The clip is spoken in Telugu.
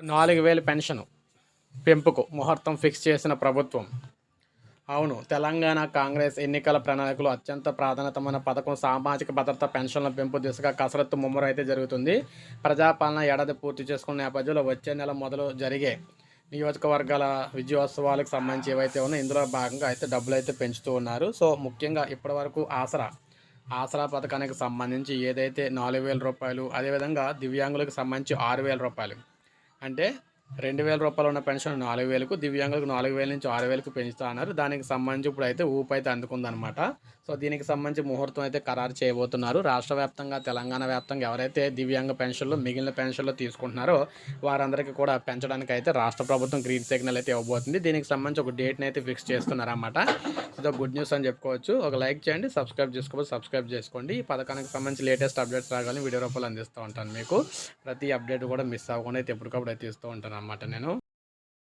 నాలుగు వేలు పెన్షన్ పెంపుకు ముహూర్తం ఫిక్స్ చేసిన ప్రభుత్వం. అవును తెలంగాణ కాంగ్రెస్ ఎన్నికల ప్రణాళికలో అత్యంత ప్రాధాన్యతమైన పథకం సామాజిక భద్రత పెన్షన్ల పెంపు దిశగా కసరత్తు ముమ్మరు అయితే జరుగుతుంది. ప్రజాపాలన ఏడాది పూర్తి చేసుకున్న నేపథ్యంలో వచ్చే నెల మొదలు జరిగే నియోజకవర్గాల విజయోత్సవాలకు సంబంధించి ఏవైతే ఉన్నాయో ఇందులో భాగంగా అయితే డబ్బులు అయితే పెంచుతూ ఉన్నారు. సో ముఖ్యంగా ఇప్పటివరకు ఆసరా ఆసరా పథకానికి సంబంధించి ఏదైతే నాలుగు వేల రూపాయలు అదేవిధంగా దివ్యాంగులకు సంబంధించి ఆరు వేల రూపాయలు అంటే రెండు వేల రూపాయలు ఉన్న పెన్షన్ నాలుగు వేలకు దివ్యాంగులకు నాలుగు వేల నుంచి ఆరు వేలకు పెంచుతా అన్నారు. దానికి సంబంధించి ఇప్పుడు అయితే ఊపు అయితే అందుకుందనమాట సో దీనికి సంబంధించి ముహూర్తం అయితే ఖరారు చేయబోతున్నారు. రాష్ట్ర వ్యాప్తంగా తెలంగాణ వ్యాప్తంగా ఎవరైతే దివ్యాంగ పెన్షన్లు మిగిలిన పెన్షన్లు తీసుకుంటున్నారో వారందరికీ కూడా పెంచడానికి అయితే రాష్ట్ర ప్రభుత్వం గ్రీన్ సిగ్నల్ అయితే ఇవ్వబోతుంది. దీనికి సంబంధించి ఒక డేట్ని అయితే ఫిక్స్ చేస్తున్నారన్నమాట. ఇదో గుడ్ న్యూస్ అని చెప్పుకోవచ్చు. ఒక లైక్ చేయండి సబ్స్క్రైబ్ చేసుకోవచ్చు సబ్స్క్రైబ్ చేసుకోండి. ఈ పథకానికి సంబంధించి లేటెస్ట్ అప్డేట్స్ రాగానే వీడియో రూపంలో అందిస్తూ ఉంటాను మీకు. ప్రతి అప్డేట్ కూడా మిస్ అవ్వకుండా అయితే ఎప్పటికప్పుడు అయితే ఇస్తూ ఉంటాను అనమాట నేను.